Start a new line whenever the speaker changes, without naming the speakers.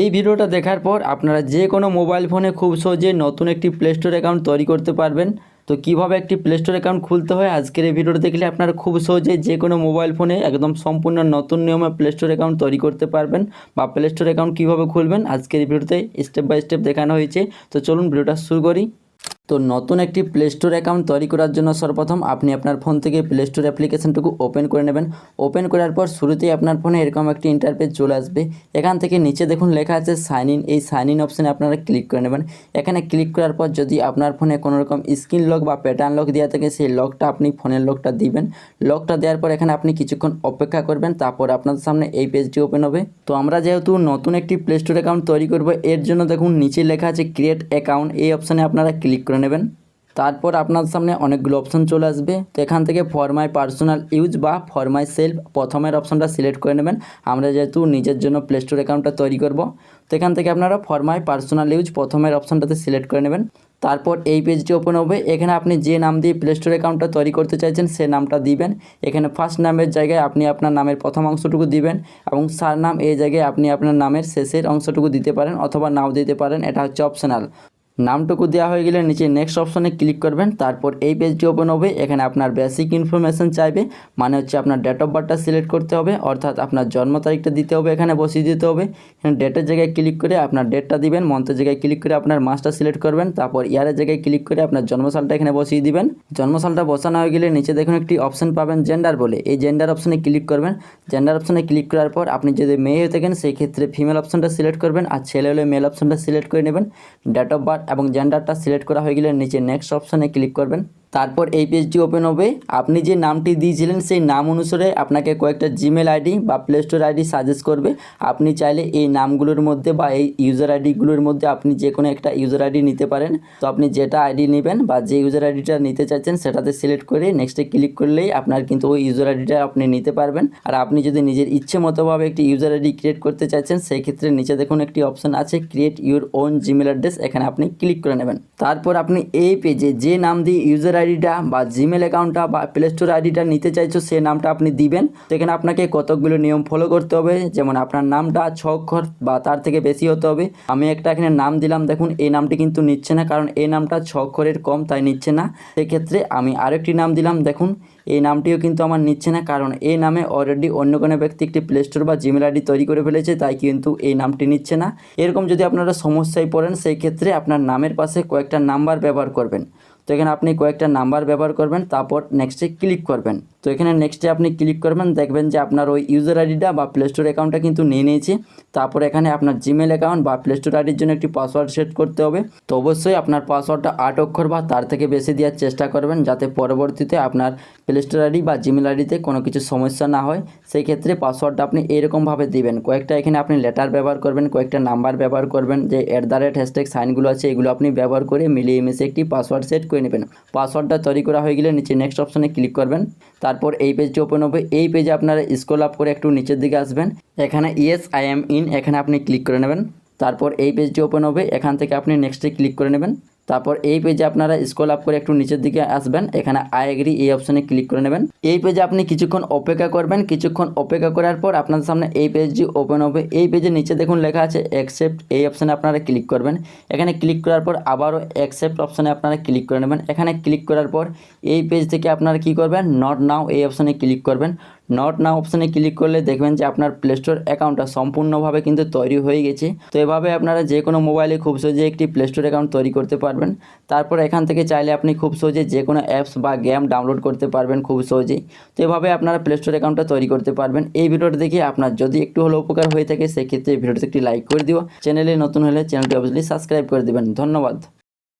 এই ভিডিওটা দেখার পর আপনারা যে কোনো মোবাইল ফোনে খুব সহজে নতুন একটি প্লে স্টোর অ্যাকাউন্ট তৈরি করতে পারবেন। তো কীভাবে একটি প্লে স্টোর অ্যাকাউন্ট খুলতে হয় আজকের এই ভিডিওটা দেখলে আপনারা খুব সহজে যে কোনো মোবাইল ফোনে একদম সম্পূর্ণ নতুন নিয়মে প্লে স্টোর অ্যাকাউন্ট তৈরি করতে পারবেন বা প্লে স্টোর অ্যাকাউন্ট কীভাবে খুলবেন আজকের এই ভিডিওতে স্টেপ বাই স্টেপ দেখানো হয়েছে। তো চলুন ভিডিওটা শুরু করি। তো নতুন একটি প্লে স্টোর অ্যাকাউন্ট তৈরি করার জন্য সর্বপ্রথম আপনি আপনার ফোন থেকে প্লে স্টোর অ্যাপ্লিকেশনটুকু ওপেন করে নেবেন। ওপেন করার পর শুরুতেই আপনার ফোনে এরকম একটি ইন্টারপেজ চলে আসবে। এখান থেকে নিচে দেখুন লেখা আছে সাইন ইন এই সাইন ইন অপশানে আপনারা ক্লিক করে নেবেন। এখানে ক্লিক করার পর যদি আপনার ফোনে কোনো রকম স্ক্রিন লক বা প্যাটার্ন লক দেওয়া থাকে, সেই লকটা আপনি ফোনের লকটা দিবেন। লকটা দেওয়ার পর এখানে আপনি কিছুক্ষণ অপেক্ষা করবেন, তারপর আপনাদের সামনে এই পেজটি ওপেন হবে। তো আমরা যেহেতু নতুন একটি প্লে স্টোর অ্যাকাউন্ট তৈরি করব, এর জন্য দেখুন নিচে লেখা আছে ক্রিয়েট অ্যাকাউন্ট এই অপশানে আপনারা ক্লিক করে নেবেন। তারপর আপনার সামনে অনেকগুলো অপশন চলে আসবে। তো এখান থেকে ফর মাই পার্সোনাল ইউজ বা ফর মাই সেলফ প্রথমের অপশনটা সিলেক্ট করে নেবেন। আমরা যেহেতু নিজের জন্য প্লে স্টোর অ্যাকাউন্টটা তৈরি করব। তো এখান থেকে আপনারা ফর মাই পার্সোনাল ইউজ প্রথমের অপশনটাতে সিলেক্ট করে নেবেন। তারপর এই পেজটি ওপেন হবে। এখানে আপনি যে নাম দিয়ে প্লে স্টোর অ্যাকাউন্টটা তৈরি করতে চাইছেন, সে নামটা দিবেন। এখানে ফার্স্ট নামের জায়গায় আপনি আপনার নামের প্রথম অংশটুকু দিবেন এবং সার নাম এই জায়গায় আপনি আপনার নামের শেষের অংশটুকু দিতে পারেন অথবা নাও দিতে পারেন। এটা হচ্ছে অপশনাল নামটুকু দেওয়া হয়ে গেলে নিচে নেক্সট অপশনে ক্লিক করবেন, তারপর এই পেজটি ওপেন হবে। এখানে আপনার বেসিক ইনফরমেশন চাইবে মানে হচ্ছে আপনার ডেট অফ বার্থটা সিলেক্ট করতে হবে, অর্থাৎ আপনার জন্ম তারিখটা দিতে হবে, এখানে বসিয়ে দিতে হবে। এখানে ডেটের জায়গায় ক্লিক করে আপনার ডেটটা দিবেন মন্থের জায়গায় ক্লিক করে আপনার মাসটা সিলেক্ট করবেন, তারপর ইয়ারের জায়গায় ক্লিক করে আপনার জন্মসালটা এখানে বসিয়ে দিবেন। জন্মসালটা বসানো হয়ে গেলে নিচে দেখুন একটি অপশন পাবেন জেন্ডার বলে। এই জেন্ডার অপশনে ক্লিক করবেন। জেন্ডার অপশনে ক্লিক করার পর আপনি যদি মেয়ে হয়ে থাকেন, সেই ক্ষেত্রে ফিমেল অপশনটা সিলেক্ট করবেন, আর ছেলে হলে মেল অপশনটা সিলেক্ট করে নেবেন। ডেট অফ বার্থ এবং জেন্ডারটা সিলেক্ট করা হয়ে গেলে নিচে নেক্সট অপশানে ক্লিক করবেন। তারপর এই পেজটি ওপেন হবে। আপনি যে নামটি দিয়েছিলেন, সেই নাম অনুসারে আপনাকে কয়েকটা জিমেল আইডি বা প্লে স্টোর আইডি সাজেস্ট করবে। আপনি চাইলে এই নামগুলোর মধ্যে বা এই ইউজার আইডিগুলোর মধ্যে আপনি যে কোনো একটা ইউজার আইডি নিতে পারেন। তো আপনি যেটা আইডি নেবেন বা যে ইউজার আইডিটা নিতে চাচ্ছেন সেটাতে সিলেক্ট করে নেক্সটে ক্লিক করলেই আপনার কিন্তু ওই ইউজার আইডিটা আপনি নিতে পারবেন। আর আপনি যদি নিজের ইচ্ছে মতোভাবে একটি ইউজার আইডি ক্রিয়েট করতে চাচ্ছেন সেই ক্ষেত্রে নিচে দেখুন একটি অপশন আছে create your own Gmail address এখানে আপনি ক্লিক করে নেবেন। তারপর আপনি এই পেজে যে নাম দিয়ে ইউজার আইডিটা বা জিমেল অ্যাকাউন্টটা বা প্লে স্টোর আইডিটা নিতে চাইছো সে নামটা আপনি দিবেন। সেখানে আপনাকে কতকগুলো নিয়ম ফলো করতে হবে, যেমন আপনার নামটা ছ অক্ষর বা তার থেকে বেশি হতে হবে। আমি একটা এখানে নাম দিলাম, দেখুন, এই নামটি কিন্তু নিচ্ছে না, কারণ এই নামটা ছ অক্ষরের কম, তাই নিচ্ছে না। সেক্ষেত্রে আমি আরেকটি নাম দিলাম, দেখুন, এই নামটিও কিন্তু আমার নিচ্ছে না, কারণ এই নামে অলরেডি অন্য কোনো ব্যক্তি একটি প্লে স্টোর বা জিমেল আইডি তৈরি করে ফেলেছে, তাই কিন্তু এই নামটি নিচ্ছে না। এরকম যদি আপনারা সমস্যায় পড়েন, সেই ক্ষেত্রে আপনার নামের পাশে কয়েকটা নাম্বার ব্যবহার করবেন। তো এখানে আপনি কয়েকটা নাম্বার ব্যবহার করবেন তারপর নেক্সটে ক্লিক করবেন। তো এখানে নেক্সটে আপনি ক্লিক করবেন, দেখবেন যে আপনার ওই ইউজার আইডিটা বা প্লে স্টোর অ্যাকাউন্টটা কিন্তু নিয়ে নিয়েছে। তারপর এখানে আপনার জিমেল অ্যাকাউন্ট বা প্লে স্টোর আইডির জন্য একটি পাসওয়ার্ড সেট করতে হবে। তো অবশ্যই আপনার পাসওয়ার্ডটা আট অক্ষর বা তার থেকে বেশি দেওয়ার চেষ্টা করবেন, যাতে পরবর্তীতে আপনার প্লে স্টোর আইডি বা জিমেল আইডিতে কোনো কিছু সমস্যা না হয়। সেই ক্ষেত্রে পাসওয়ার্ডটা আপনি এরকমভাবে দিবেন। কয়েকটা এখানে আপনি লেটার ব্যবহার করবেন, কয়েকটা নাম্বার ব্যবহার করবেন, যে অ্যাট দ্য রেট হ্যাশট্যাগ সাইনগুলো আছে, এগুলো আপনি ব্যবহার করে মিলিয়ে মিশে একটি পাসওয়ার্ড সেট করে নেবেন। পাসওয়ার্ডটা তৈরি করা হয়ে গেলে নিচে নেক্সট অপশনে ক্লিক করবেন। তারপর এই পেজটি ওপেন হবে। এই পেজে আপনারা স্ক্রল আপ করে একটু নিচের দিকে আসবেন। এখানে ইয়েস আই এম ইন এখানে আপনি ক্লিক করে নেবেন। তারপর এই পেজটি ওপেন হবে। এখান থেকে আপনি নেক্সটে ক্লিক করে নেবেন। তারপর এই পেজে আপনারা স্ক্রল আপ করে একটু নিচের দিকে আসবেন, এখানে আই এগ্রি এই অপশনে ক্লিক করে নেবেন। এই পেজে আপনি কিছুক্ষণ অপেক্ষা করবেন, কিছুক্ষণ অপেক্ষা করার পর আপনাদের সামনে এই পেজটি ওপেন হবে। এই পেজে নিচে দেখুন লেখা আছে অ্যাকসেপ্ট এই অপশানে আপনারা ক্লিক করবেন। এখানে ক্লিক করার পর আবারও অ্যাকসেপ্ট অপশানে আপনারা ক্লিক করে নেবেন। এখানে ক্লিক করার পর এই পেজ থেকে আপনারা কি করবেন? নট নাও এই অপশানে ক্লিক করবেন। নট নাও অপশানে ক্লিক করলে দেখবেন যে আপনার প্লে স্টোর অ্যাকাউন্টটা সম্পূর্ণভাবে কিন্তু তৈরি হয়ে গেছে। তো এভাবে আপনারা যে কোনো মোবাইলে খুব সহজে একটি প্লে স্টোর অ্যাকাউন্ট তৈরি করতে পারবেন। তারপর এখান থেকে চাইলে আপনি খুব সহজে যে কোনো অ্যাপস বা গেম ডাউনলোড করতে পারবেন খুব সহজেই। তো এভাবে আপনারা প্লে স্টোর অ্যাকাউন্টটা তৈরি করতে পারবেন। এই ভিডিওটা দেখে আপনার যদি একটু হলেও উপকার হয়ে থাকে, সেক্ষেত্রে ভিডিওতে একটি লাইক করে দিও। চ্যানেলে নতুন হলে চ্যানেলটি অবশ্যই সাবস্ক্রাইব করে দেবেন। ধন্যবাদ।